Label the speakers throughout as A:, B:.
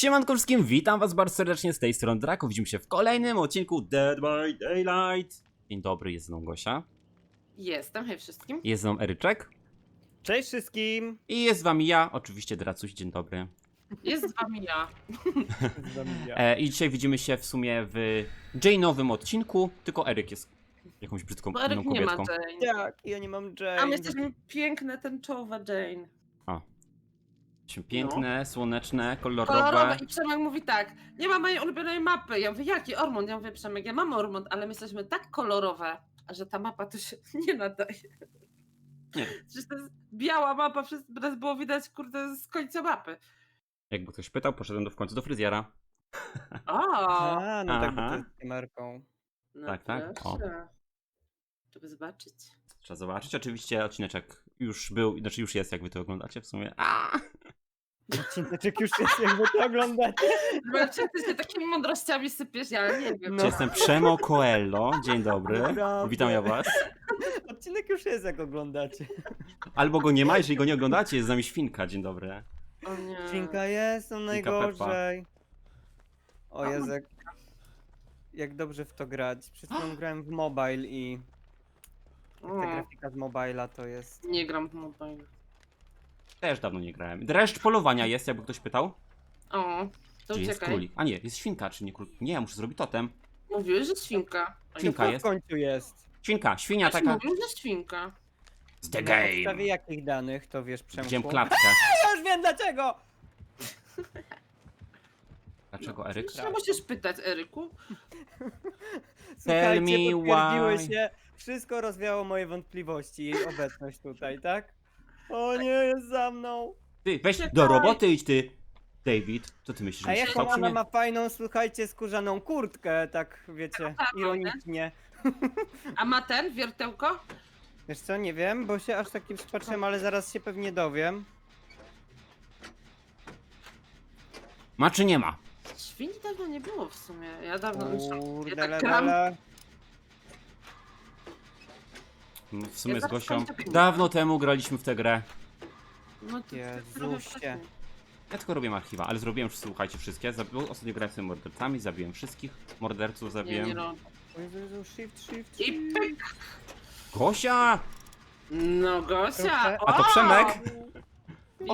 A: Siemanko wszystkim, witam was bardzo serdecznie z tej strony Draco. Widzimy się w kolejnym odcinku Dead by Daylight. Dzień dobry, jest z mną Gosia,
B: Jestem, hej wszystkim.
A: jest z mną Eryczek
C: Cześć wszystkim!
A: i jest z wami ja, oczywiście Dracuś, dzień dobry.
B: Jest z wami ja.
C: Z wami ja.
A: E, I dzisiaj widzimy się w sumie w Jane'owym odcinku, tylko Eryk jest jakąś brzydką
B: Bo Eryk
A: inną
B: nie ma
A: kobietką.
B: Jane.
C: Tak, ja nie mam
B: A
C: Jane.
B: my jesteśmy piękne, tęczowe Jane.
A: Piękne, słoneczne, kolorowe.
B: Kolorowe i Przemek mówi tak, nie ma mojej ulubionej mapy. Ja mówię, jaki Ormond? Ja mówię, Przemek, ja mam Ormond, ale my jesteśmy tak kolorowe, że ta mapa to się nie nadaje.
A: Nie.
B: Przecież to jest biała mapa, wszystko teraz było widać, kurde, z końca mapy.
A: Jakby ktoś pytał, poszedłem do, w końcu do fryzjera.
B: O,
C: A, no tak, bo
A: Aha.
C: to jest marką.
B: no
A: tak, tak, o.
B: proszę. Żeby zobaczyć.
A: Trzeba zobaczyć, oczywiście odcineczek już był, znaczy już jest, jak wy to oglądacie w sumie. A!
C: Odcineczek już jest, jakby to oglądacie.
B: Zobaczcie, ty się takimi mądrościami sypiesz, ja nie wiem.
C: No.
A: Jestem Przemo Coelho, dzień dobry, witam ja was.
C: Odcinek już jest, jak oglądacie.
A: Albo go nie ma, jeżeli go nie oglądacie, jest z nami Świnka, dzień dobry.
B: O nie.
C: Świnka jest, on
A: Świnka
C: najgorzej. O Jezu, jak, jak dobrze w to grać. Przed chwilą grałem w mobile i ta
B: O,
C: grafika z mobila to jest...
B: nie gram w mobile.
A: Też dawno nie grałem. Dreszcz polowania jest, jakby ktoś pytał.
B: O, to
A: Czy jest
B: uciekaj.
A: królik? A nie, jest świnka, czy nie królik? Nie, muszę zrobić totem.
B: Mówiłeś, że świnka.
A: Świnka
C: to
A: jest.
C: w końcu jest.
A: Świnka, świnia
B: Ktoś
A: taka
B: mówił, że świnka.
A: z the
C: Na
A: game.
C: podstawie jakich danych, to wiesz, Przemku?
A: Widziałem klatkę.
C: Ja już wiem dlaczego!
A: Dlaczego Eryk?
B: Nie musisz pytać, Eryku.
C: Słuchajcie,
A: me
C: potwierdziły
A: why.
C: się. Wszystko rozwiało moje wątpliwości, jej obecność tutaj, tak? O nie, jest za mną!
A: Ty, weź
B: Czekaj.
A: do roboty idź ty. David, co ty myślisz,
C: A
A: że
C: jaką
A: stał, czy
C: ona
A: nie?
C: ma fajną, słuchajcie, skórzaną kurtkę, tak wiecie, ironicznie.
B: A ma ten, wiertełko?
C: Wiesz co, nie wiem, bo się aż takim przypatrzyłem, ale zaraz się pewnie dowiem.
A: Ma czy nie ma?
B: Świni dawno nie było w sumie. Ja dawno...
C: Kurde,
B: ja tak
C: le,
B: gram.
C: le.
A: No, W sumie
B: Ja
A: z
B: zaraz
A: Gosią.
B: kończę.
A: Dawno temu graliśmy w tę grę.
B: No, to- trochę wcześniej.
A: Ja tylko robię archiwa, ale zrobiłem, słuchajcie, wszystkie. Zabi- Ostatnio grałem z tymi mordercami, zabiłem wszystkich. Morderców
B: Nie,
A: zabiłem.
B: nie robię.
C: O Jezu, Jezu, shift, shift,
B: I
C: shift.
B: pyk!
A: Gosia!
B: No Gosia!
A: A to
B: o!
A: Przemek?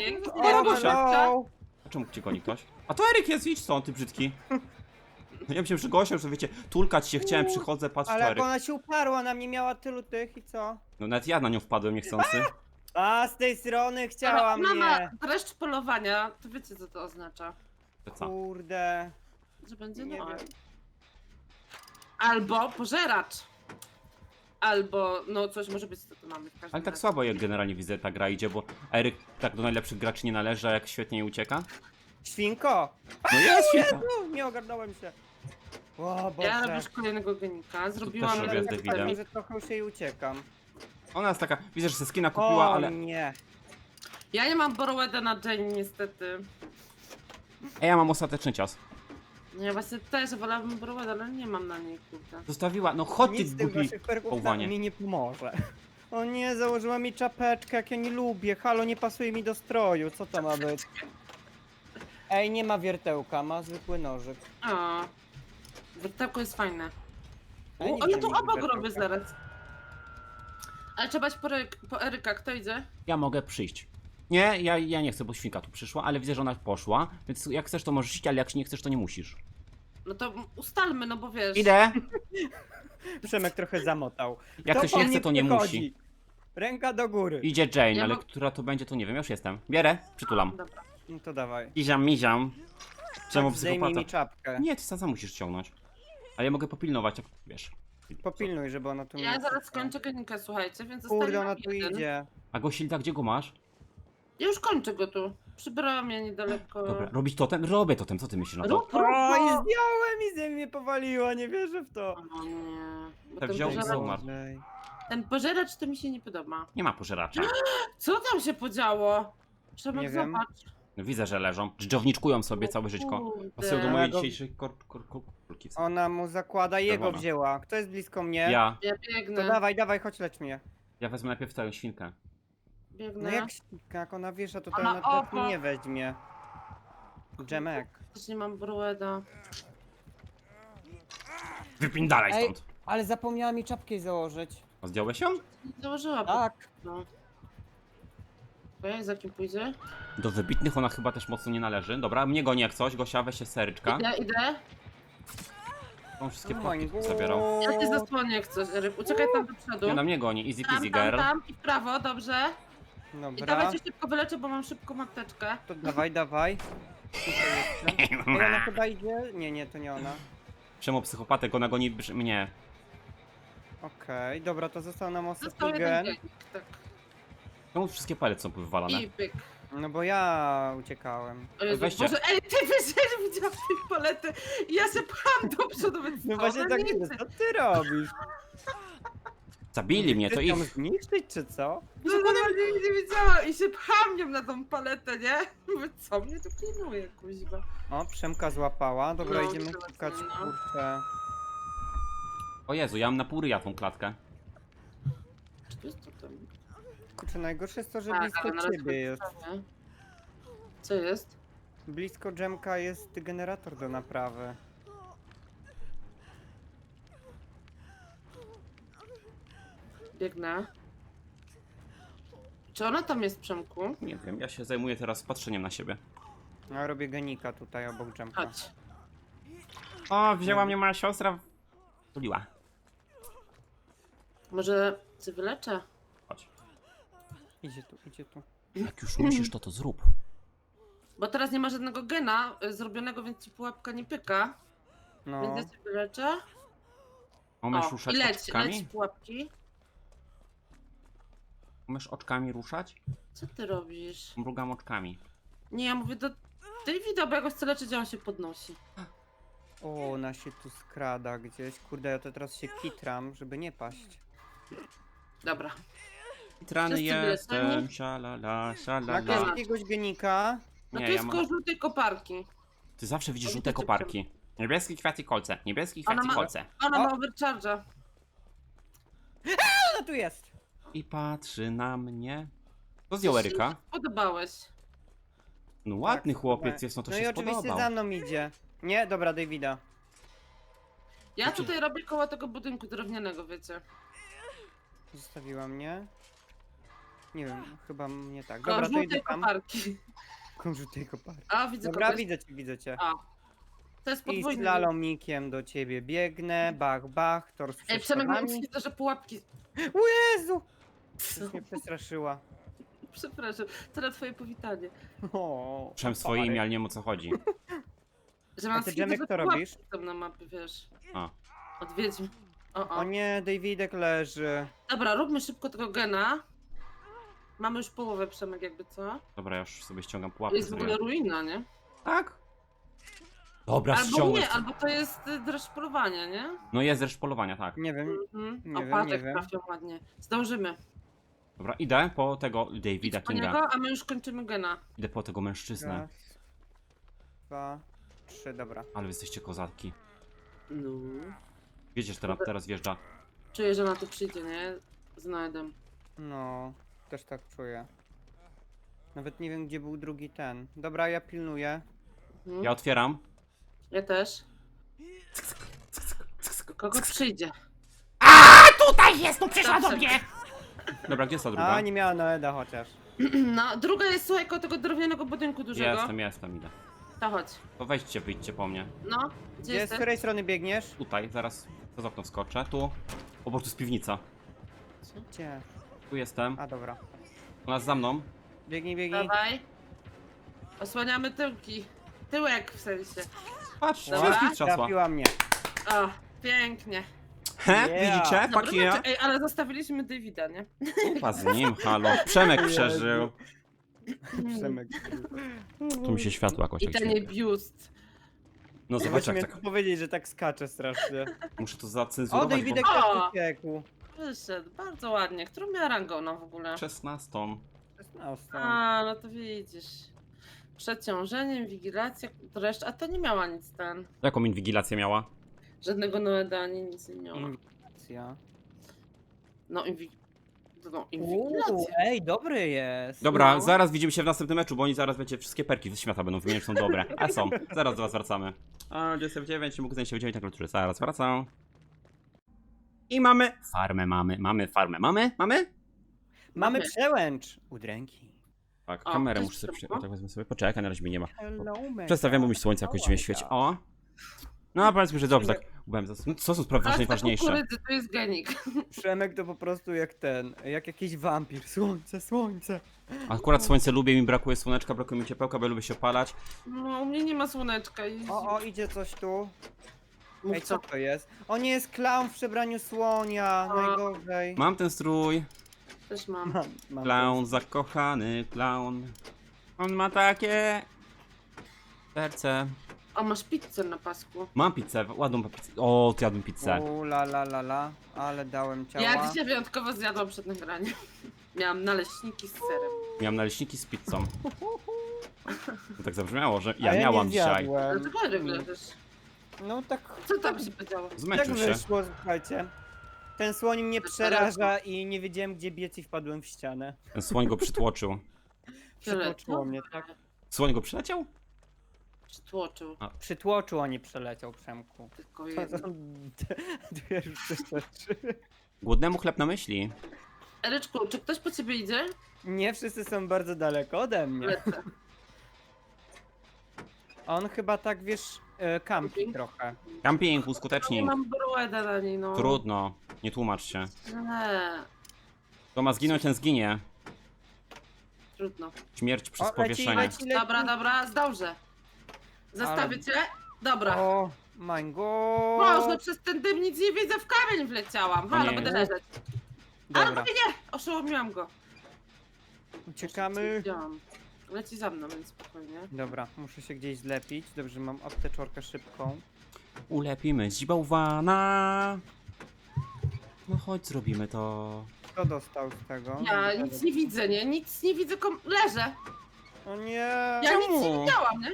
B: Pięknie,
A: O, Gosia.
C: hello.
A: A czemu cię goni ktoś? A to Eryk jest, idź stąd, ty brzydki. Ja myślałem, że Gosia, to wiecie, tulkać się chciałem, przychodzę, patrz
C: Ale
A: to
C: jak ona się uparła na mnie, miała tylu tych i co?
A: No nawet ja na nią wpadłem niechcący.
C: A, z tej strony chciała
B: Mama,
C: mnie!
B: dreszcz polowania, to wiecie co to oznacza.
A: To co?
C: Kurde.
B: Że będzie
C: Nie wiem.
B: Albo pożeracz. Albo, no coś może być, co tu mamy w każdym
A: Ale tak
B: razie.
A: słabo jak generalnie widzę ta gra idzie, bo Eryk tak do najlepszych graczy nie należy, a jak świetnie jej ucieka.
C: Świnko!
A: No jest świetna.
C: Nie ogarnąłem się. O
B: Ja robię kolejnego genika. Zrobiłam
A: robię z
C: tak powiem, że trochę już jej uciekam.
A: Ona jest taka, widzę, że se skina kupiła,
C: o
A: ale...
C: nie.
B: Ja nie mam Boroweda na Jane niestety.
A: Ej, ja mam ostateczny cios.
B: Ja właśnie też wolałabym Boroweda, ale nie mam na niej kurde.
A: Zostawiła, no chodź ty
C: Nic z tych
A: głupi.
C: waszych perków na
A: bałwanie.
C: mi nie pomoże. O nie, założyła mi czapeczkę, jak ja nie lubię. Halo, nie pasuje mi do stroju. Co to ma być? Ej, nie ma wiertełka, ma zwykły nożyk.
B: O. Wiertełko jest fajne. U, ja
C: widzę
B: tu obok robię zaraz. Ale trzeba iść po, Eryk, po Eryka, kto idzie?
A: Ja mogę przyjść. Nie, ja, ja nie chcę, bo świnka tu przyszła, ale widzę, że ona poszła, więc jak chcesz to możesz iść, ale jak nie chcesz to nie musisz.
B: No to ustalmy, no bo wiesz.
A: Idę!
C: Przemek trochę zamotał.
A: Jak
C: Kto
A: ktoś
C: po
A: nie
C: mnie
A: chce, to nie
C: przychodzi?
A: musi.
C: Ręka do góry.
A: Idzie Jane,
B: Ja
A: ale
B: mam-
A: która to będzie, to nie wiem, ja już jestem. Bierę, przytulam.
B: Dobra.
C: No to dawaj.
A: Iziam, miziam. Czemu
C: Tak, Zdejmij
A: psychopata?
C: mi czapkę.
A: Nie, ty sam musisz ciągnąć. Ale ja mogę popilnować, jak wiesz.
C: Popilnuj, żeby ona tu
B: Ja
C: nie
B: zaraz
C: uciekła.
B: skończę genika, słuchajcie, więc
C: Kurde,
B: zostanie
C: ona
B: nam
C: tu
B: jeden.
C: idzie.
A: A Gosilda, gdzie go masz?
B: Ja już kończę go tu. Przybrałam ja niedaleko.
A: Dobra, robić totem? Robię totem, co ty myślisz na to?
B: Rób, rób,
C: O, i
B: rób.
C: zdjąłem i ze mnie powaliła, nie wierzę w to.
B: O nie. Bo
A: Tak
B: ten,
A: wziął i
B: pożeracz.
C: Ej.
B: ten pożeracz to mi się nie podoba.
A: Nie ma pożeracza.
B: Co tam się podziało? Przemek,
C: Nie wiem.
B: zobacz.
A: No, widzę, że leżą. Dżdżowniczkują sobie całe żyćko.
B: Kurde.
A: Pasują do mojej dzisiejszej kor- kor- kor- kurki.
C: Ona mu zakłada, jego
A: Czerwona.
C: wzięła. Kto jest blisko mnie?
A: Ja,
B: Ja
C: To
B: biegnę.
C: dawaj, dawaj, chodź lecz mnie.
A: ja wezmę najpierw tę świnkę.
B: Biegnę.
C: No jak, jak ona wiesza, to
B: Ona
C: ona, ona
B: obok.
C: nie weźmie. Dżemek.
B: Też nie mam Brueda.
A: Wypindalaj
C: Ej.
A: stąd.
C: Ale zapomniała mi czapkę założyć.
A: A zdjąłeś ją?
B: Nie założyłam.
C: Tak.
B: No. Okej, za kim pójdzie?
A: Do wybitnych ona chyba też mocno nie należy. Dobra, mnie goni jak coś. Gosia, weź się seryczka.
B: Idę, idę.
A: On wszystkie
C: Oh
A: płatki
C: my God.
A: zabierał.
B: Ja cię zasłonię jak coś, Eryk. Uciekaj tam do przodu.
A: Nie, na mnie goni. Easy
B: Tam,
A: peasy
B: tam,
A: girl.
B: tam i w prawo, dobrze. I
C: Dobra.
B: dawajcie szybko wyleczę, bo mam szybką apteczkę.
C: To dawaj, dawaj. Tutaj jeszcze. Ej, ona chyba idzie? Nie, nie, to nie ona.
A: Przemo psychopatek, ona goni brz- mnie.
C: Okej, dobra, to został nam
B: Został
C: ostatni
B: jeden
C: gen.
B: genik, tak.
A: Czemu wszystkie palety są powywalane?
B: I pyk.
C: No bo ja uciekałem.
B: O Jezu,
A: Weźcie.
B: Boże, ej, ty wyżej widziałam tej palety i ja się pcham do przodu, więc
C: No właśnie
B: No
C: tak
B: nie
C: jest, co ty robisz?
A: Zabili mnie, to
C: Chcesz
A: ich.
C: zniszczyć, czy co?
B: No normalnie nie widziałam i się pcham nią na tą paletę, nie? Mówię, co mnie tu pilnuje, kuźwa.
C: O, Przemka złapała. Dobra,
B: No,
C: idziemy
B: trzeba
C: szukać,
B: no.
C: kurczę.
A: O Jezu, ja mam na pół ryja tą klatkę.
B: Czy to jest to tam?
C: Kurczę, najgorsze jest to, że
B: Tak,
C: blisko
B: na
C: ciebie jest.
B: Co jest?
C: Blisko Dżemka jest generator do naprawy.
B: Biegnę. Czy ona tam jest, Przemku?
A: Nie wiem, ja się zajmuję teraz patrzeniem na siebie.
C: Ja robię genika tutaj obok Dżemka.
B: Chodź.
A: O, wzięła mnie moja siostra. Tuliła.
B: Może cię wyleczę?
C: Idzie tu, idzie tu.
A: Jak już musisz, to to zrób.
B: Bo teraz nie ma żadnego gena y, zrobionego, więc ci pułapka nie pyka.
C: No.
B: Więc ja cię wyleczę.
A: Umiesz
B: O,
A: ruszać
B: i leć, leć
A: oczkami?
B: pułapki.
A: Umiesz oczkami ruszać?
B: Co ty robisz?
A: Mrugam oczkami.
B: Nie, ja mówię do Davida, bo ja go chcę leczyć, a on się podnosi.
C: O, ona się tu skrada gdzieś. Kurde, ja to teraz się kitram, żeby nie paść.
B: Dobra.
A: Trany
B: Wszyscy
A: jestem,
C: Ma
A: sialala.
B: Dobra.
C: jakiegoś genika?
B: No
A: Nie, ja
B: jest
A: mam...
B: koło żółtej koparki.
A: Ty zawsze widzisz żółte koparki. Niebieski kwiat i kolce. Niebieski
B: Ona
A: kwiat i
B: ma-
A: kolce.
B: Ona
C: O!
B: ma overcharge'a.
C: Ona tu jest!
A: I patrzy na mnie. Co zdjął Eryka?
B: Podobałeś.
A: No ładny
C: Tak,
A: chłopiec
C: super.
A: jest, no to
C: no
A: się
C: i oczywiście
A: spodobał.
C: za mną idzie. Nie, dobra, Davida.
B: Ja
A: Znaczy-
B: tutaj robię koło tego budynku drewnianego, wiecie.
C: Zostawiła mnie. Nie wiem, chyba nie tak. Dobra, to idę
B: żółtej
C: tam.
B: koparki.
C: Żółtej koparki.
B: A, widzę
C: Dobra,
B: kogoś.
C: widzę cię, widzę cię.
B: A. To jest
C: I
B: podwójny.
C: slalomikiem do ciebie biegnę, bach, bach, tor z
B: Ej, Przemek, mam widzę, że pułapki...
C: O Jezu! Coś mnie przestraszyła.
B: Przepraszam, to na twoje powitanie.
C: O,
A: Przem swoje imię, ale nie wiem o co chodzi.
B: Że mam
C: A ty,
B: że
C: co
B: pułapki
C: robisz?
B: Są na mapie, wiesz.
A: A.
B: Odwiedźmy. O, o.
C: O nie, Davidek leży.
B: Dobra, róbmy szybko tego gena. Mamy już połowę Przemek, jakby co?
A: Dobra, ja już sobie ściągam
B: To
A: pułapkę
B: jest
A: z
B: w ogóle
A: ryja.
B: ruina, nie?
A: Tak? Dobra,
B: Albo
A: ściągnę.
B: nie, albo to jest y, dreszcz polowania, nie?
A: No jest reszta polowania, tak.
C: Nie wiem.
B: Mhm.
C: Nie
B: o,
C: wiem, nie wiem.
B: trafią ładnie. Zdążymy.
A: Dobra, idę po tego Davida
B: po
A: Kinga.
B: niego, a my już kończymy gena.
A: Idę po tego mężczyznę.
C: Raz, dwa, trzy, dobra.
A: Ale wy jesteście kozatki.
B: No.
A: Wiecie, że teraz, teraz wjeżdża.
B: Czuję, że na to przyjdzie, nie? Znajdę.
C: No, też tak czuję. Nawet nie wiem, gdzie był drugi ten. Dobra, ja pilnuję.
B: Mhm.
A: Ja otwieram.
B: Ja też. Kogo przyjdzie?
A: Tutaj jest, no
B: przyszła do mnie!
A: Dobra, gdzie jest ta druga?
C: A, nie miała Noeda chociaż.
B: No, druga jest słuchaj koło tego drewnianego budynku dużego.
A: Jestem, jestem, idę.
B: To chodź.
A: To weźcie, wyjdźcie po mnie.
B: No, gdzie
C: Gdzie z
B: jesteś?
C: której strony biegniesz?
A: Tutaj, zaraz przez okno wskoczę. Tu. O, bo tu jest piwnica.
C: Gdzie?
A: Tu jestem.
C: A, dobra.
A: Ona jest za mną.
C: Biegnij, biegnij.
B: Dawaj. Osłaniamy tyłki. Tyłek w sensie.
A: Patrz,
B: Dobra.
A: wszystkich trzasła.
C: Trafiła mnie.
B: O, pięknie.
A: He,
C: Yeah.
A: widzicie?
B: Dobra, znaczy, ej, ale zostawiliśmy Davida, nie?
A: Kupa z nim, halo. Przemek przeżył.
C: Przemek.
A: Tu mi się światło jakoś
B: I
A: tak
B: ten
A: świeci.
B: biust.
A: No zobacz jak
C: mi
A: tak.
C: powiedzieć, że tak skacze strasznie.
A: Muszę to
C: O,
A: zacenzurować,
C: Davidek
B: bo-
C: też
B: O!
C: uciekł.
B: Wyszedł, bardzo ładnie. Którą miała rangę ona w ogóle?
A: bo 16.
C: 16.
B: A, no to widzisz. Przeciążenie, inwigilacja, dreszcz, a to nie miała nic ten.
A: Jaką inwigilację miała?
B: Żadnego Noeda ani nic nie miała.
C: Inwigilacja.
B: No, inwi... No,
C: Uuu,
B: inwigilacja.
C: ej, dobry jest.
A: Dobra,
B: No.
A: zaraz widzimy się w następnym meczu, bo oni zaraz będzie wszystkie perki ze świata będą wymieniać, są dobre. A są, zaraz do was wracamy. A, gdzie jestem w 9, nie mógł znaleźć się w 9 na klawiaturze, zaraz wracam. I mamy farmę, mamy, mamy farmę, mamy, mamy?
C: Mamy przełęcz. Udręki.
A: Tak,
B: O,
A: kamerę muszę sobie, przy...
B: szybko.
A: tak wezmę sobie, poczekaj, na razie mnie nie ma.
C: Hello, mega.
A: Przestawiamy, bo mi słońce jakoś dziwnie świeci. O! No, powiedzmy, że dobrze, tak. Byłem no, co są sprawy
B: Teraz
A: najważniejsze?
B: kukurydzy to jest genik.
C: Przemek to po prostu jak ten, jak jakiś wampir. Słońce, słońce.
A: Akurat słońce lubię, mi brakuje słoneczka, brakuje mi ciepełka, bo ja lubię się opalać.
B: No, u mnie nie ma słoneczka. I...
C: O, o, idzie coś tu. Ej,
B: co?
C: to jest? O nie, jest clown w przebraniu słonia. Najgorzej.
A: Mam ten strój,
B: Też mam.
C: Mam, mam
A: clown, zakochany clown. On ma takie... serce.
B: O, masz pizzę na pasku.
A: Mam pizzę, ładną pizzę. O, ty jadłem pizzę.
C: U, la la la la, ale dałem ciała.
B: Ja dzisiaj wyjątkowo zjadłam przed nagraniem. Miałam naleśniki z serem.
A: Miałem naleśniki z pizzą. To tak zabrzmiało, że ja
C: A
A: miałam
C: nie
A: dzisiaj.
C: zjadłem.
B: Dlaczego wyglądasz?
C: No tak,
B: Co tam się podziało?
C: tak
A: Zmęczył się.
C: wyszło, słuchajcie. Ten słoń mnie przeraża i nie wiedziałem gdzie biec i wpadłem w ścianę.
A: Ten słoń go przytłoczył.
C: Przytłoczyło mnie, tak?
A: Słoń go przyleciał?
B: Przytłoczył.
C: Przytłoczył, a nie przeleciał Przemku.
B: Tylko
C: To
B: jedno.
C: są dwie różne rzeczy.
A: Głodnemu chleb na myśli.
B: Eryczku, czy ktoś po ciebie idzie?
C: Nie wszyscy są bardzo daleko ode mnie.
B: Lecę.
C: On chyba tak, wiesz, e, kampi trochę.
A: Camping,
B: Nie
A: uskutecznij.
B: mam broeda na niej, no.
A: Trudno, nie tłumacz się.
B: Nie,
A: Kto ma zginąć, ten zginie.
B: trudno.
A: Śmierć przez
C: O, leci,
A: powieszenie.
C: leci, leci.
B: Dobra, dobra, zdążę. Zastawię cię? Dobra.
C: O, my god.
B: Można, przez ten dym nic nie widzę, w kamień wleciałam. Halo,
A: nie.
B: będę leżeć.
C: Dobra,
B: mówię nie! Oszołomiłam go.
C: uciekamy.
B: Widziałam. Leci za mną, więc spokojnie.
C: Dobra, muszę się gdzieś zlepić. Dobrze, mam apteczorkę szybką.
A: Ulepimy z bałwana. No chodź, zrobimy to.
C: Kto dostał z tego?
B: Ja nic nie widzę, nie? Nic nie widzę, kom... leżę.
C: O nie.
B: Ja nic nie
A: Czemu?
B: widziałam, nie?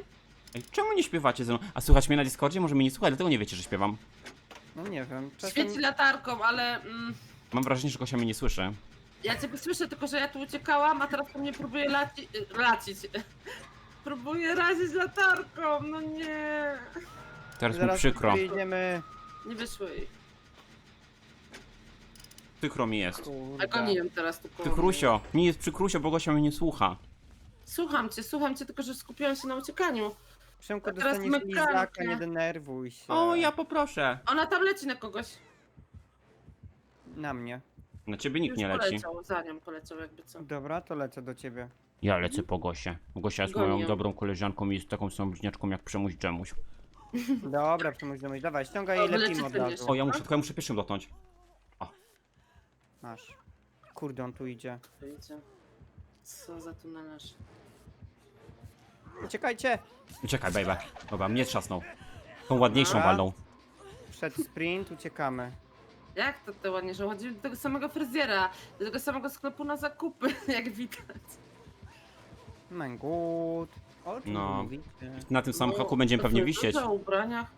A: Ej, czemu nie śpiewacie ze mną? A słuchać mnie na Discordzie? Może mnie nie słuchać, dlatego nie wiecie, że śpiewam.
C: No nie wiem, czasem...
B: Świeci latarką, ale mm,
A: Mam wrażenie, że Gosia mnie nie słyszy.
B: Ja ciebie słyszę, tylko że ja tu uciekałam, a teraz po mnie próbuje laci... lacić. Próbuje razić latarką, no nie.
A: Teraz mi
C: Zaraz
A: przykro.
C: wyjdziemy.
B: Nie wyszło jej.
A: Przykro mi jest.
C: Kurde.
B: A goniłem teraz tu koło
A: Ty
B: mnie.
A: Krusio, mi jest przykrusio, bo Gosia mnie nie słucha.
B: Słucham cię, słucham cię, tylko że skupiłam się na uciekaniu.
C: Przemko,
B: A teraz
C: dostaniesz lizaka, nie denerwuj się.
A: O, ja poproszę.
B: Ona tam leci na kogoś.
C: Na mnie.
A: Na ciebie nikt
B: Już
A: nie leci.
B: poleciał, za nią poleciał jakby co.
C: Dobra, to lecę do ciebie.
A: Ja lecę po Gosię. Gosia jest
B: Gonię.
A: moją dobrą koleżanką i jest taką samą bliźniaczką jak Przemuś Dżemuś.
C: Dobra, Przemuś, domyśl. Dawaj, ściągaj i lecimy
B: wylecicie
C: od razu.
A: O, ja muszę, tylko ja muszę pierwszym dotknąć.
C: Masz. Kurde, on tu idzie.
B: Wyjdzie. Co za tunelarz.
C: Uciekajcie!
A: Czekaj, baby. Dobra, mnie trzasnął. Tą ładniejszą
C: Dobra.
A: walną.
C: Przed sprint, uciekamy.
B: Jak to te ładnie, że chodzi do tego samego fryzjera, do tego samego sklepu na zakupy, jak widać.
C: My god. O czym
A: No.
C: mówicie?
A: Na tym samym
B: No,
A: haku będziemy
B: to
A: pewnie wisieć.
B: ubraniach.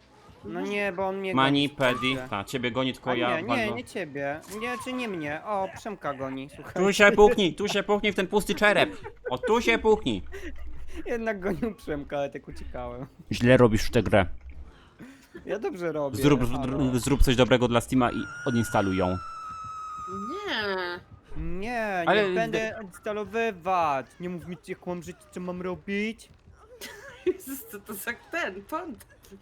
C: No nie, bo on mnie
A: Mani,
C: goni.
A: Pedi.
C: Kurde.
A: Ta, ciebie goni, tylko
C: A
A: ja
C: nie, nie,
A: walno.
C: nie ciebie. Nie, czy nie mnie. O, Przemka goni, słuchaj.
A: Tu się puknij, tu się puknij w ten pusty czerep. O, tu się puknij.
C: Jednak gonił Przemka, ale tak uciekałem.
A: Źle robisz tę grę.
C: Ja dobrze robię.
A: Zrób,
C: halo.
A: zrób coś dobrego dla Steama i odinstaluj ją.
B: Nie.
C: Nie, nie
A: Ale-
C: będę instalowywać. Nie mów mi, jak mam żyć, co mam robić.
B: Jezus, co to za ten, pan taki.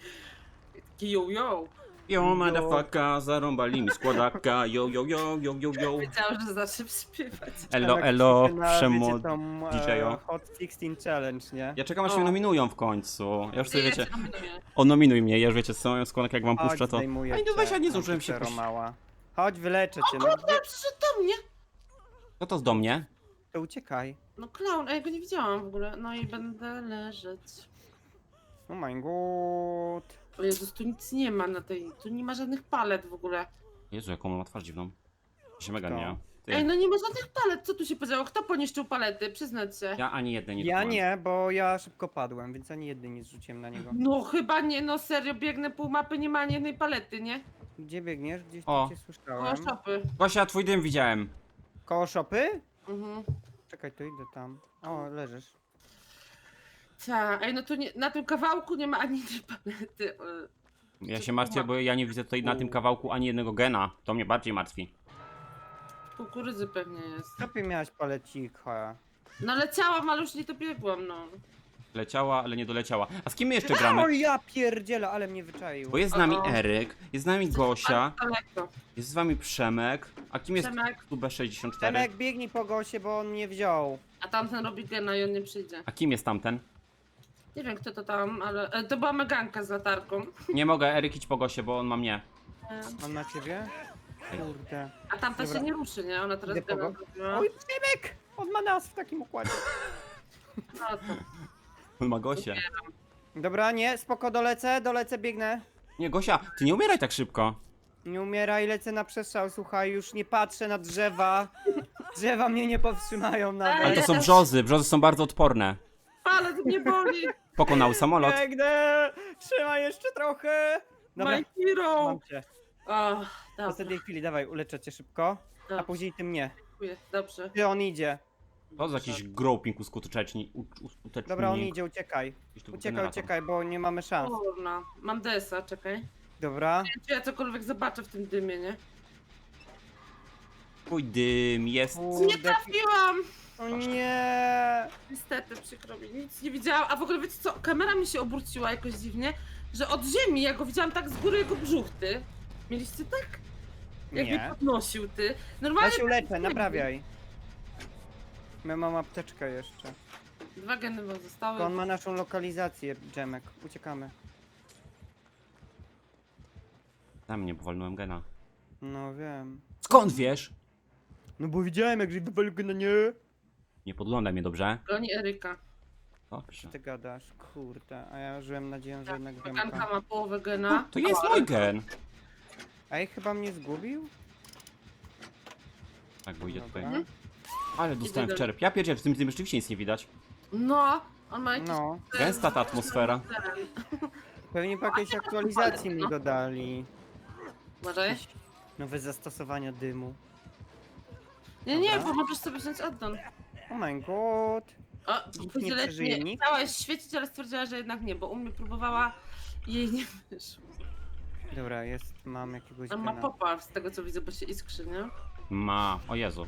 B: Taki yo yo.
A: Yo, motherfucker, zarąbali mi składaka. Yo, yo, yo, yo, yo, yo.
B: Wiedziałam, że zacznę śpiewać.
A: Elo,
C: Przemek
A: elo,
C: się na,
A: przemo...
C: wiecie, tą, e,
A: DJ-o.
C: Hot 16 Challenge, nie?
A: Ja czekam aż
B: O.
A: mnie nominują w końcu. Ja już sobie
B: Ja
A: wiecie, o nominuj mnie, ja już wiecie co, składek jak wam
C: Chodź,
A: puszczę to...
C: zdejmuję
A: Ej, no weź,
C: cię,
A: ja nie zdążyłem się.
C: Chodź, wyleczę cię. No,
B: Kurde, przyszedł do mnie.
A: Co to z do mnie?
C: to uciekaj.
B: No clown, a ja go nie widziałam w ogóle. No i będę leżeć.
C: Oh my god.
B: O Jezus, tu nic nie ma na tej, tu nie ma żadnych palet w ogóle.
A: Jezu, jaką mam twarz dziwną. Się mega nie. Ty.
B: Ej, no nie ma żadnych palet, co tu się podziało? Kto poniszczył palety? Przyznać się.
A: Ja ani jednej nie
C: Ja
A: dotknąłem.
C: nie, bo ja szybko padłem, więc ani jednej nie zrzuciłem na niego.
B: No chyba nie, no serio, biegnę pół mapy, nie ma ani jednej palety, nie?
C: Gdzie biegniesz? Gdzieś
A: O.
C: tu cię słyszałem.
B: szopy.
A: Gosia, twój dym widziałem.
C: Koło szopy?
B: Mhm.
C: Czekaj, to idę tam. O, leżysz.
B: Tak, ej, no tu nie, na tym kawałku nie ma ani jednej palety. e,
A: Ja się martwię,
B: ma?
A: bo ja nie widzę tutaj na tym kawałku ani jednego gena. To mnie bardziej martwi.
B: Kukurydzy pewnie jest.
C: W szopie miałaś palecika.
B: No leciałam, ale już nie dobiegłam, no.
A: Leciała, ale nie doleciała. A z kim my jeszcze gramy?
C: O ja pierdzielę, ale mnie wyczaił.
A: Bo jest z nami
B: O.
A: Eryk, jest z nami Gosia,
B: Ale daleko.
A: jest z wami Przemek. A kim jest
B: Przemek,
A: tu B64?
C: Temek, biegnij po Gosie, bo on mnie wziął.
B: a tamten robi gena i on nie przyjdzie.
A: A kim jest tamten?
B: Nie wiem kto to tam, ale e, to była Meganka z latarką.
A: Nie mogę, Eryk idź po Gosie, bo on ma mnie.
B: E,
C: On na ciebie? Kurde.
B: A tamta
C: Dobra.
B: się nie ruszy, nie? Ona teraz
C: Idę po
B: gena
C: go.
B: zrobiła.
C: Oj, Temek! On ma nas w takim układzie.
B: No to.
A: On ma Gosię.
C: Dobra, nie, spoko, dolecę, dolecę, biegnę.
A: Nie, Gosia, ty nie umieraj tak szybko.
C: Nie umieraj, lecę na przestrzał, słuchaj, już nie patrzę na drzewa. Drzewa mnie nie powstrzymają nawet.
A: Ale to są brzozy, brzozy są bardzo odporne.
B: Ale to mnie boli!
A: Pokonał samolot.
C: Biegnę! Trzymaj jeszcze trochę! Dobra,
B: My hero!
C: mam cię.
B: O,
C: W
B: dobra,
C: ostatniej chwili, dawaj, uleczę cię szybko, a później ty mnie.
B: dziękuję, dobrze.
C: Gdzie on idzie?
A: To za jakiś groping uskuteczni. u- uskutecznik.
C: Dobra, on idzie, uciekaj.
A: Jakiś tu
C: Uciekaj,
A: generator.
C: uciekaj, bo nie mamy szans.
B: Kurna, mam desa, czekaj.
C: Dobra.
B: Czy ja cokolwiek zobaczę w tym dymie, nie?
A: Twój dym jest.
B: Nie
C: Kurde,
B: trafiłam!
C: o nie!
B: Niestety, przykro mi, nic nie widziałam. A w ogóle wiecie co, kamera mi się obróciła jakoś dziwnie, że od ziemi, ja go widziałam tak z góry jego brzuch, ty. Mieliście tak? Jak mnie
C: Nie.
B: podnosił, ty.
C: Ja
B: Normalnie
C: się uleczę, naprawiaj. Ja mam apteczkę jeszcze.
B: dwa geny wam zostały.
C: To on ma naszą lokalizację, Dżemek. Uciekamy.
A: Tam mnie powalnąłem gena.
C: No wiem.
A: Skąd wiesz?
C: No bo widziałem, jak wywalił go na nie.
A: Nie podglądaj mnie dobrze.
B: Goni Eryka.
A: Dobrze.
C: Ty gadasz, kurde. A ja żyłem nadzieją, że jednak
B: Meganka
C: Dżemka.
B: ma połowę gena.
A: To jest mój gen.
C: Ej, chyba mnie zgubił?
A: Tak, bo idzie tutaj.
C: Dobra.
A: Ale dostałem w czerp. Ja pierdzielę, w tym tym rzeczywiście nic nie widać.
B: No, on ma jakiś...
C: No,
A: Gęsta ta atmosfera.
C: pewnie po jakiejś aktualizacji mi
B: no.
C: dodali.
B: Uważaj.
C: Jakieś nowe zastosowania dymu.
B: Nie, nie,
C: Dobra.
B: bo możesz sobie wziąć oddon.
C: Oh my god.
B: O,
C: nie
B: powiedziała,
C: przeżyje
B: nie,
C: nikt?
B: chciałaś świecić, ale stwierdziła, że jednak nie, bo u mnie próbowała i jej nie wyszło.
C: Dobra, jest, mam jakiegoś
B: On ma
C: gena.
B: popa z tego co widzę, bo się iskrzy, nie?
A: Ma. O Jezu.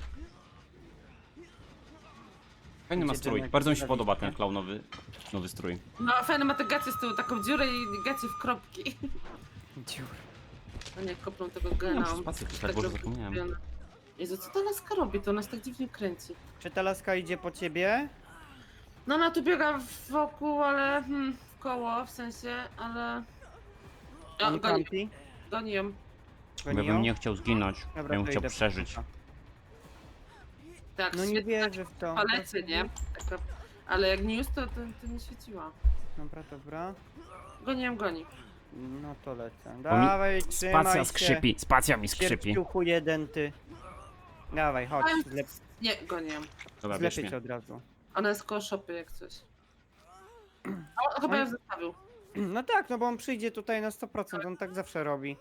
A: Fajny ma
C: Gdzie
A: strój.
C: Janek
A: Bardzo mi się podoba ten klaunowy nowy strój.
B: No, fajne ma te gacie z tyłu, taką dziurę i gacie w kropki.
C: Dziur.
B: A nie, koplą tego
A: No,
B: gena.
A: przez spację to tak, Boże, zapomniałem.
B: Jezu, co ta laska robi? To nas tak dziwnie kręci.
C: Czy ta laska idzie po ciebie?
B: No ona tu biega wokół, ale hmm, w koło, w sensie, ale... O,
C: On
B: goni,
C: kampi?
B: goni ją.
A: Ja bym nie chciał zginąć.
C: Dobra,
A: Ja bym
C: to
A: chciał
C: idę.
A: przeżyć.
B: Tak,
C: No nie
B: świetnie
C: wierzę w to.
B: palecie, nie? Taka, ale jak news, to, to, to nie świeciła.
C: Dobra, dobra.
B: Goni ją, goni.
C: No to lecę. Dawaj, trzymaj
A: Spacja
C: się.
A: skrzypi, spacja mi skrzypi.
C: Sierpciuchu jeden ty. Dawaj, chodź, zlep,
B: Nie, goni ją.
A: Dobra, bierz
C: zlepię
A: mnie.
C: cię od razu.
B: Ona jest koło szopy, jak coś. O, chyba ją zostawił.
C: No tak, no bo on przyjdzie tutaj na 100%, on tak zawsze robi.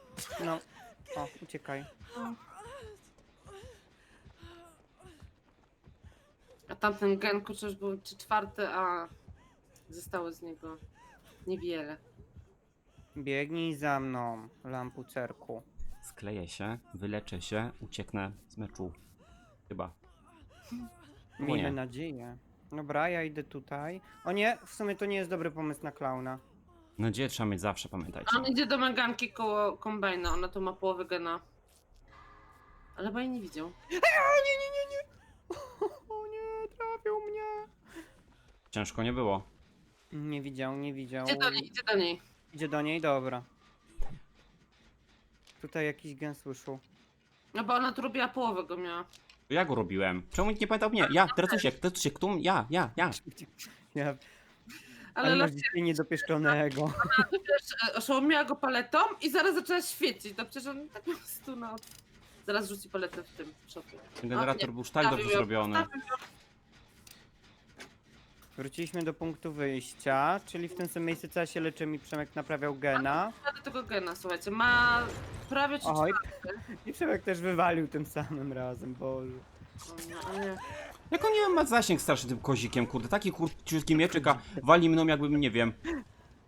C: No. O, uciekaj.
B: A tamten gen kurczę był czy czwarty, a zostało z niego niewiele.
C: Biegnij za mną, lampucerku.
A: Skleję się, wyleczę się, ucieknę z meczu. Chyba.
C: Miejmy nadzieję. Dobra, ja idę tutaj. O nie, w sumie to nie jest dobry pomysł na klauna.
A: Nadzieję trzeba mieć zawsze, pamiętajcie.
B: A on idzie do Meganki koło kombajna, ona tu ma połowę gena. Ale chyba jej nie widział.
C: O nie, nie, nie, nie! O nie, trafił mnie!
A: Ciężko nie było.
C: Nie widział, nie widział.
B: Idzie do niej, idzie do niej.
C: Idzie do niej, dobra. Tutaj jakiś gen słyszał.
B: No bo ona tu robiła połowę go miała.
A: To ja go robiłem. Czemu nikt nie pamiętał mnie? Ja, Dretusiek, Dretusiek, tu, ja, ja, ja.
C: Ja,
B: Ale
C: ale masz
B: Lola
C: dzisiaj niedopieszczonego.
B: wiesz, e, oszołomiła go paletą i zaraz zaczęła świecić. To przecież on tak miał stuna. Zaraz rzuci paletę w tym szopie.
A: Ten generator
B: nie,
A: był już tak dobrze
B: ją,
A: zrobiony.
C: Wróciliśmy do punktu wyjścia, czyli w tym samym miejscu co ja się leczę mi Przemek naprawiał gena.
B: do tego gena, słuchajcie, ma prawie czy
C: Oj, i Przemek też wywalił tym samym razem, Boże.
B: Nie.
A: Jak on nie ma zasięg straszny tym kozikiem, kurde. Taki kurciutki mieczyk, a wali mną jakbym, nie wiem...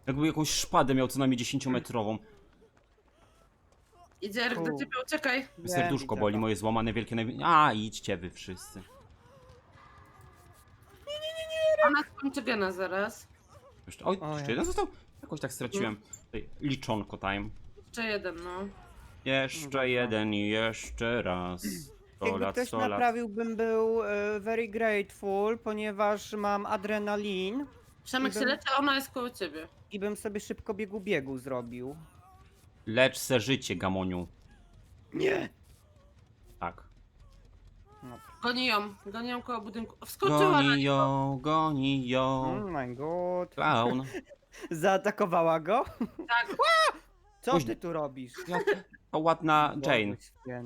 A: Jakby jakąś szpadę miał co najmniej 10-metrową.
B: Idzie Eryk do
C: U.
B: ciebie, uciekaj.
C: Wiem,
A: Serduszko
C: widzę
A: boli
C: to.
A: moje złamane wielkie naj... A, idźcie wy wszyscy.
B: Ona skończy gena zaraz.
A: Jeszcze, oj,
C: O,
A: jeszcze
C: ja.
A: jeden został? Jakoś tak straciłem. Tutaj liczonko time.
B: Jeszcze jeden, no.
A: Jeszcze jeden i jeszcze raz. 100
C: Jakby
A: lat,
C: ktoś
A: 100 lat.
C: naprawił, bym był e, very grateful, ponieważ mam adrenalin
B: Przemek się leczy, a ona jest koło ciebie.
C: i bym sobie szybko biegu biegu zrobił.
A: Lecz se życie, Gamoniu.
C: Nie!
A: Tak.
B: Goni ją, goni ją koło budynku. Wskoczyła na
A: Goni ją, goni ją.
C: Oh my god.
A: Clown.
C: Zaatakowała go?
B: Tak.
C: Co ty tu robisz?
A: Jak to ładna Jane.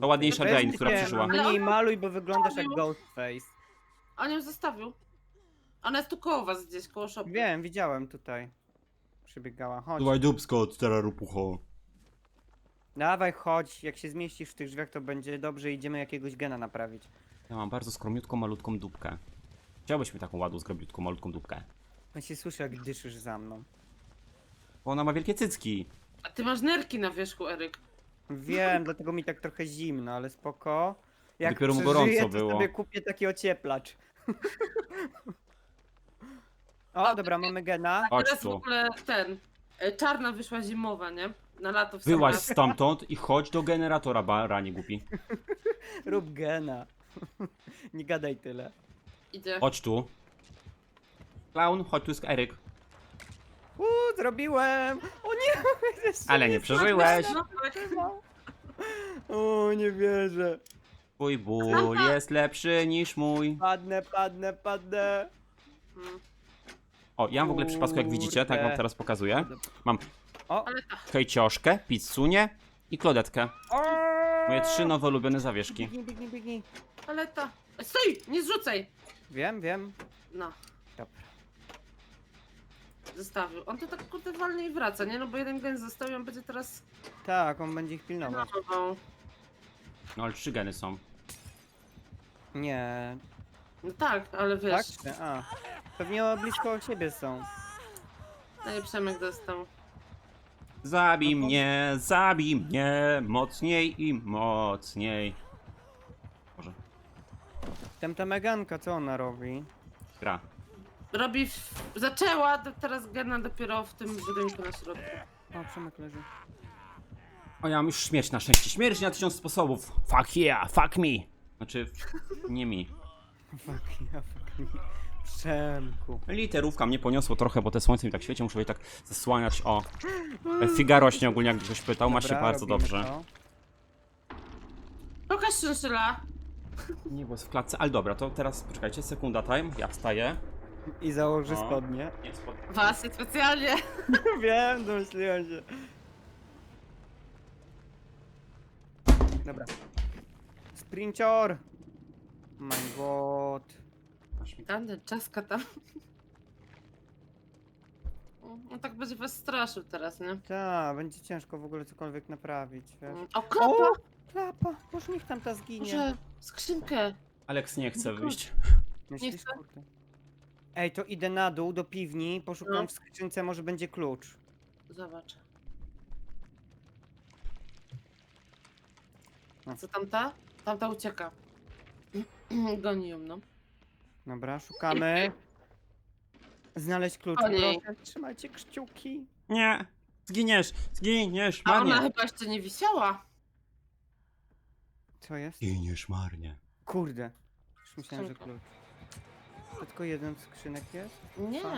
A: To ładniejsza
C: Weź
A: Jane, która
C: się
A: przyszła.
C: Mniej maluj, bo wyglądasz jak. Ghostface.
B: On ją zostawił. Ona jest tu koło was gdzieś, koło shopu.
C: Wiem, widziałem tutaj. Przybiegała, chodź.
A: Dawaj dubsko, stara rupucho.
C: Dawaj, chodź. Jak się zmieścisz w tych drzwiach, to będzie dobrze. Idziemy jakiegoś gena naprawić.
A: Ja mam bardzo skromniutką, malutką dupkę. Chciałbyś mi taką ładną, skromniutką, malutką dupkę.
C: On się słyszy, jak dyszysz za mną.
A: Bo ona ma wielkie cycki.
B: A ty masz nerki na wierzchu, Eryk.
C: Wiem, dlatego mi tak trochę zimno, ale spoko. Jak
A: Dopiero mu
C: przeżyję,
A: gorąco
C: to
A: było.
C: sobie kupię taki ocieplacz. o, dobra, mamy gena.
A: Chodź
B: Teraz w
A: tu.
B: ogóle ten. e, Czarna wyszła zimowa, nie? Na lato w
A: Wyłaź
B: samochód.
A: stamtąd i chodź do generatora, baranie głupi.
C: Rób gena. Nie gadaj tyle.
B: Idzie.
A: Chodź tu. Clown, chodź tu jest Eryk.
C: Uuu, zrobiłem! O nie!
A: Ale nie przeżyłeś.
B: No, tak.
C: trzymał. O, nie wierzę.
A: Twój ból jest lepszy niż mój.
C: Padnę, padnę, padnę.
A: O, ja mam w ogóle w przypadku, jak widzicie, tak wam teraz pokazuję. Mam
C: O,
A: hejcioszkę, pizzunię i klodetkę.
C: o!
A: Moje trzy nowe ulubione zawieszki.
C: Biegnij, biegnij, biegnij.
B: Ale ta. Stój! Nie zrzucaj!
C: Wiem, wiem.
B: No,
C: Dobra.
B: Zostawił. On to tak kurde walnie i wraca, nie? No bo jeden gen został i on będzie teraz
C: Tak, on będzie ich pilnował.
B: pilnował.
A: No ale trzy geny są.
C: Nie.
B: No tak, ale
C: Tak?
B: wiesz.
C: Czy- A. Pewnie blisko siebie są.
B: No i Przemek dostał.
A: Zabij
C: No to-
A: mnie, zabij mnie, mocniej i mocniej. Może,
C: Tamta Meganka, co ona robi?
A: gra.
B: Robi. W... Zaczęła, do- teraz gena dopiero w tym budynku na środku.
C: O, Przemek leży.
A: O, ja mam już śmierć na szczęście. Śmierć na tysiąc sposobów. Fuck yeah, fuck me. Znaczy, nie mi.
C: Fuck ja, fuck me. Przemku.
A: Literówka mnie poniosło trochę, bo te słońce mi tak świeci, muszę je tak zasłaniać. O, Figaro się ogólnie, jak ktoś pytał, ma się
C: Dobra,
A: bardzo
C: robimy
A: dobrze.
C: to.
B: Pokaż szynszyla.
A: Nie było w klatce, ale dobra, to teraz poczekajcie, sekunda time, ja wstaję.
C: I założy
A: O.
C: spodnie.
A: Nie, spod...
B: Was jest specjalnie.
C: Wiem, domyśliłem się. Dobra. Sprincior! My god.
A: Masz mi-
B: Tam ten czaska tam. No tak będzie was straszył teraz, nie?
C: Ta, będzie ciężko w ogóle cokolwiek naprawić, wiesz.
B: O, klapa!
C: O! Klapa! Boże, niech tam ta zginie.
B: Może skrzynkę.
A: Alex nie chce wyjść.
C: Myślisz,
B: chcę.
C: kurde. Ej, to idę na dół do piwni, poszukam
B: No.
C: w skrzynce, może będzie klucz.
B: Zobacz.
C: No.
B: Co tamta? Tamta ucieka. Goni ją, no.
C: Dobra, szukamy. Znaleźć klucz.
B: O nie.
C: Proszę, trzymajcie kciuki.
A: Nie, zginiesz, zginiesz
B: A ona
A: marnie.
B: chyba jeszcze nie wisiała.
C: Co jest?
A: Zginiesz marnie.
C: Kurde. Już myślałem, że klucz. To tylko jeden skrzynek jest?
B: Nie.
C: Fuck.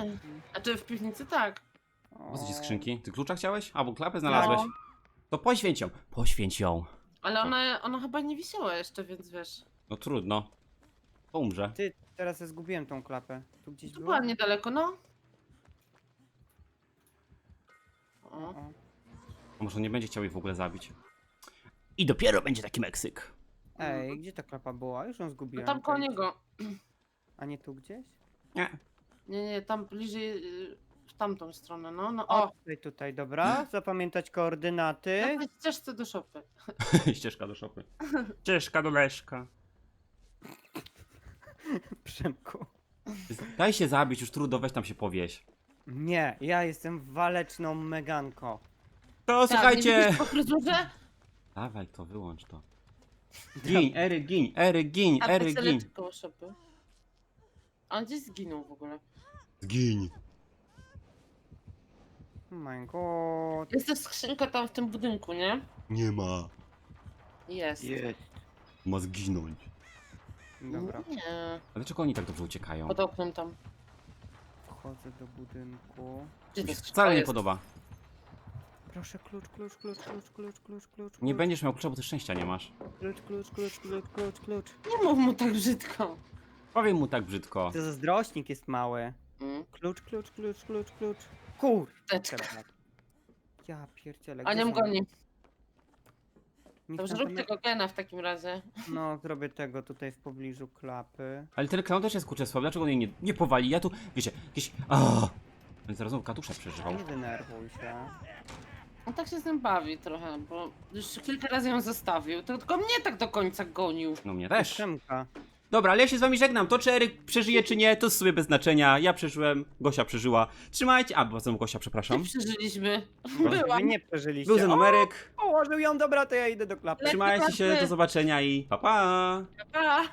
B: A czy w piwnicy tak?
A: Po co ci skrzynki? Ty klucza chciałeś? Albo klapę znalazłeś?
B: No.
A: To poświęć ją. Poświęć ją.
B: Ale ona, ona chyba nie wisiała jeszcze, więc wiesz.
A: No trudno. To umrze.
C: Ty, teraz ja zgubiłem tą klapę. Tu gdzieś
B: Tu
C: była?
B: była niedaleko, no. O.
C: O.
A: A może on nie będzie chciał jej w ogóle zabić. I dopiero będzie taki Meksyk.
C: Ej, gdzie ta klapa była? Już ją
B: No
C: zgubiłem.
B: tam koło niego.
C: A nie tu gdzieś?
A: Nie.
B: Nie, nie, tam bliżej y, w tamtą stronę, no. No
C: O,
B: o.
C: tutaj, tutaj, dobra. Zapamiętać koordynaty.
B: Na ścieżce do szopy.
A: Ścieżka do szopy. Ścieżka do Leszka.
C: Przemku.
A: Daj się zabić, już trudno, weź tam się powieś.
C: Nie, ja jestem waleczną Meganko.
A: To
B: Tak, nie
A: słuchajcie!
B: widzisz po fryzurze?
A: Dawaj to, wyłącz to. Gin, Ery, gin, Ery, gin,
B: A
A: Ery, gin.
B: koło szopy. A on gdzieś zginął w ogóle.
A: Zgin.
C: Oh my god.
B: Jest też skrzynka tam w tym budynku, nie?
A: Nie ma.
B: Jest.
A: Ma zginąć.
C: Dobra,
B: Nie.
A: A dlaczego oni tak dobrze uciekają?
B: Pod oknem tam.
C: wchodzę do budynku.
B: Gdzie
A: Mi
B: skrzynka
A: wcale nie
B: jest?
A: podoba.
C: Proszę, klucz, klucz, klucz, klucz, klucz, klucz, klucz.
A: Nie
C: klucz,
A: będziesz miał klucza, bo ty szczęścia nie masz.
C: Klucz, klucz, klucz, klucz, klucz, klucz.
B: Nie mów mu tak brzydko.
A: Powiem mu tak brzydko.
C: To zazdrośnik jest mały.
B: Mm.
C: Klucz, klucz, klucz, klucz, klucz. Kur...
B: Teczka.
C: Ja pierdzielę.
B: A
C: gdzie
B: nie
C: są?
B: goni.
C: Mi
B: Dobrze,
C: tam
B: rób
C: tam-
B: tego gena w takim razie.
C: No, zrobię tego tutaj w pobliżu klapy.
A: Ale ten clown też jest kurczę słaby, dlaczego on jej nie, nie powali? Ja tu, wiecie, jakieś... Więc zaraz znowu katusza przeżywał.
C: Nie denerwuj się.
B: On tak się z tym bawi trochę, bo już kilka razy ją zostawił. To tylko mnie tak do końca gonił.
A: No mnie też.
C: Przemka.
A: Dobra, ale ja się z wami żegnam. To czy Eryk przeżyje, czy nie, to jest sobie bez znaczenia. Ja przeżyłem, Gosia przeżyła. Trzymajcie... A, bo znowu Gosia,
B: Nie
A: przepraszam.
B: przeżyliśmy.
C: Wy
B: Byłam.
C: nie przeżyliście.
A: Był ze mną Eryk.
C: Położył ją, dobra, to ja idę do klapy.
A: Trzymajcie się, do zobaczenia i pa pa!
B: Pa!